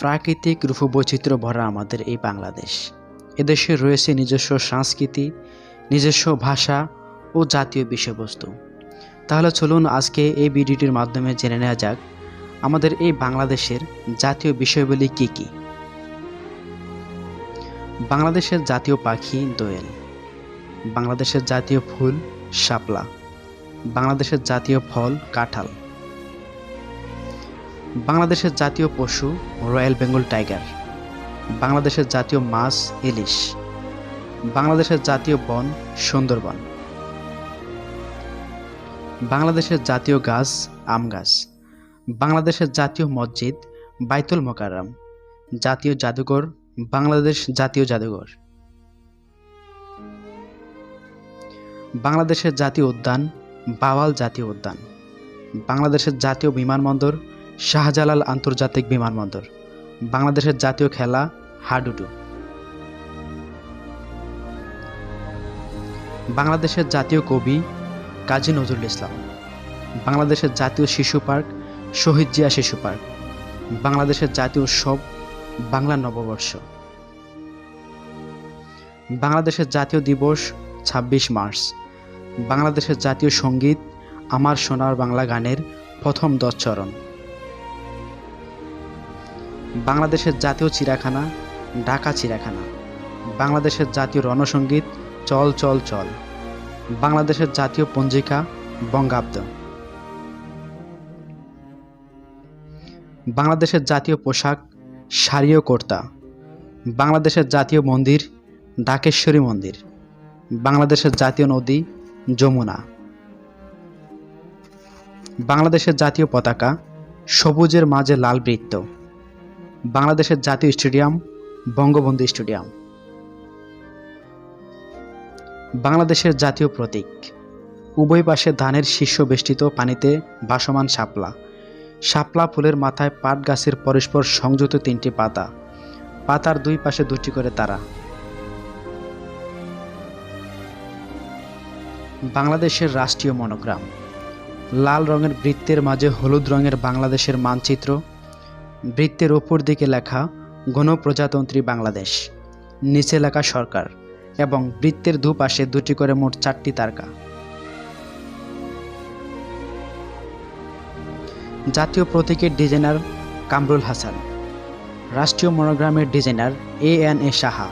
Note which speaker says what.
Speaker 1: প্রাকৃতিক রূপবৈচিত্র্য ভরা আমাদের এই বাংলাদেশ। এদেশে রয়েছে নিজস্ব সংস্কৃতি, নিজস্ব ভাষা ও জাতীয় বিষয়বস্তু। তাহলে চলুন আজকে এই ভিডিওটির মাধ্যমে জেনে নেওয়া যাক, আমাদের এই বাংলাদেশের জাতীয় বিষয়গুলি কি কি? বাংলাদেশের জাতীয় পাখি দোয়েল, বাংলাদেশের জাতীয় ফুল শাপলা, বাংলাদেশের জাতীয় ফল কাঁঠাল বাংলাদেশের জাতীয় পশু রয়্যাল বেঙ্গল টাইগার, বাংলাদেশের জাতীয় মাছ ইলিশ, বাংলাদেশের জাতীয় বন সুন্দরবন, বাংলাদেশের জাতীয় গাছ আম গাছ, বাংলাদেশের জাতীয় মসজিদ বাইতুল মোকাররম, জাতীয় জাদুঘর, বাংলাদেশ জাতীয় জাদুঘর। বাংলাদেশের জাতীয় উদ্যান, বাওয়াল জাতীয় উদ্যান, বাংলাদেশের জাতীয় বিমানবন্দর শাহজালাল আন্তর্জাতিক বিমানবন্দর, বাংলাদেশের জাতীয় খেলা হাডুডু। বাংলাদেশের জাতীয় কবি কাজী নজরুল ইসলাম, বাংলাদেশের জাতীয় শিশু পার্ক শহীদ জিয়া শিশু পার্ক, বাংলাদেশের জাতীয় উৎসব বাংলা নববর্ষ। বাংলাদেশের জাতীয় দিবস ছাব্বিশ মার্চ, বাংলাদেশের জাতীয় সংগীত আমার সোনার বাংলা গানের প্রথম দশ চরণ। বাংলাদেশের জাতীয় চিড়াখানা ঢাকা চিড়াখানা বাংলাদেশের জাতীয় রণসঙ্গীত, চল চল চল। বাংলাদেশের জাতীয় পঞ্জিকা, বঙ্গাব্দ। বাংলাদেশের জাতীয় পোশাক, শাড়ি ও কোর্তা। বাংলাদেশের জাতীয় মন্দির, ডাকেশ্বরী মন্দির। বাংলাদেশের জাতীয় নদী, যমুনা। বাংলাদেশের জাতীয় পতাকা, সবুজের মাঝে লাল বৃত্ত। বাংলাদেশের জাতীয় স্টেডিয়াম, বঙ্গবন্ধু স্টেডিয়াম। বাংলাদেশের জাতীয় প্রতীক, উভয় পাশে ধানের শীর্ষ বেষ্টিত পানিতে ভাসমান শাপলা। শাপলা ফুলের মাথায় পাট গাছের পরস্পর সংযুক্ত তিনটি পাতা। পাতার দুই পাশে দুটি করে তারা। বাংলাদেশের রাষ্ট্রীয় মনোগ্রাম, লাল রঙের বৃত্তের মাঝে হলুদ রঙের বাংলাদেশের মানচিত্র বৃত্তের ওপর দিকে লেখা গণপ্রজাতন্ত্রী বাংলাদেশ, নিচে লেখা সরকার এবং বৃত্তের দুপাশে দুটি করে মোট চারটি তারকা। জাতীয় প্রতীকের ডিজাইনার কামরুল হাসান, রাষ্ট্রীয় মনোগ্রামের designer A N A Saha.